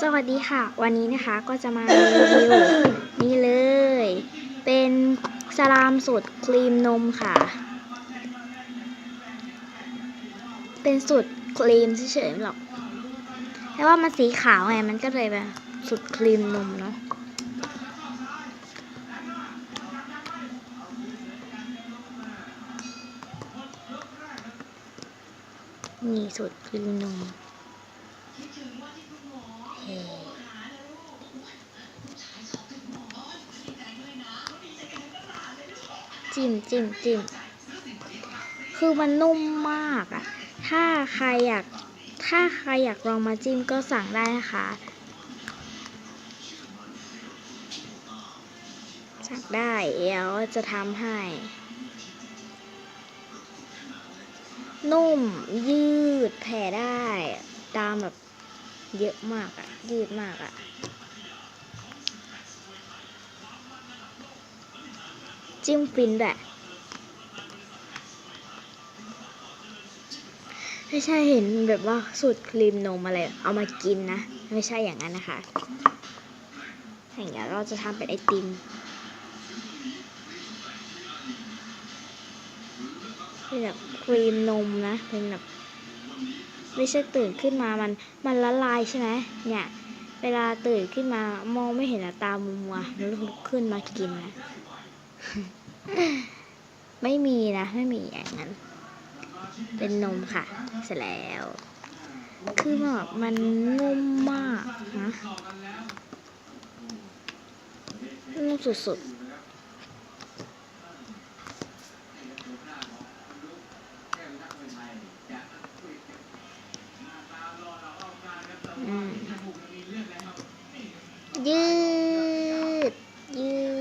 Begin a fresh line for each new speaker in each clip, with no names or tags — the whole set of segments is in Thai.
สวัสดีค่ะ วันนี้นะคะก็จะมารีวิวนี่เลย เป็นสลามสูตรครีมนมค่ะ เป็นสูตรครีมเฉยๆหรอกแต่ว่ามันสีขาวไงมันก็เลยแบบสูตรครีมนมเนาะนี่สูตรครีมนม จิ้มจิ้มจิ้มคือมันนุ่มมากอะถ้าใครอยาก ถ้าใครอยากลองมาจิ้มก็สั่งได้นะคะ สั่งได้เดี๋ยวจะทำให้ นุ่มยืดแผ่ได้ ตามแบบเยอะมากอะยืดมากอะ จิ้มฟินด้วยไม่ใช่เห็นแบบว่าสูตรครีมนมอะไรเอามากินนะ ไม่ใช่อย่างนั้นนะคะ อย่างเงี้ยเราจะทำเป็นไอติมเป็นแบบครีมนมนะ เป็นแบบไม่ใช่ตื่นขึ้นมามันมันละลายใช่ไหมเนี่ย เวลาตื่นขึ้นมามองไม่เห็นตามัวมัวแล้วลุกขึ้นมากินนะ ไม่มีนะ ไม่มีอย่างนั้น เป็นนมค่ะ เสร็จแล้ว คือแบบมันนุ่มมากนะนุ่มสุดๆ ยืด ยืด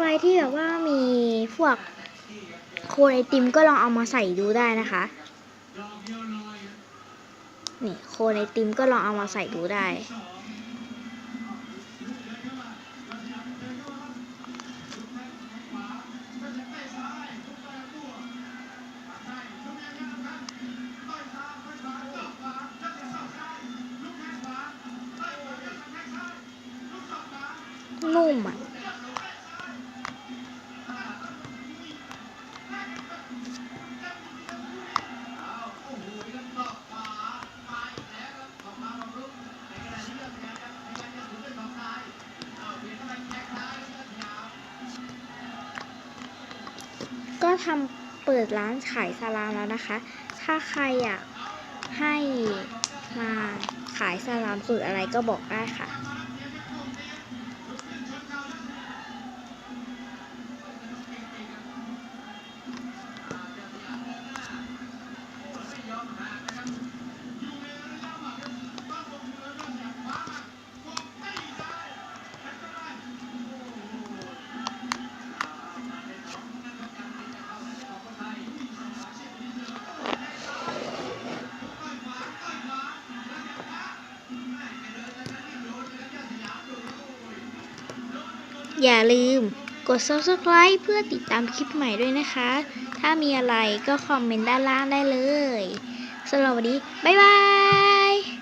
ใครที่แบบว่ามีพวกโคนไอติมก็ลองเอามาใส่ดูได้นะคะ นี่โคนไอติมก็ลองเอามาใส่ดูได้ นุ่มอะ ก็ทำเปิดร้านขายสลามแล้วนะคะ ถ้าใครอยากให้มาขายสลามสูตรอะไรก็บอกได้ค่ะ อย่าลืมกด subscribe เพื่อติดตามคลิปใหม่ด้วยนะคะ ถ้ามีอะไรก็คอมเมนต์ด้านล่างได้เลยสำหรับวันนี้ บ๊ายบาย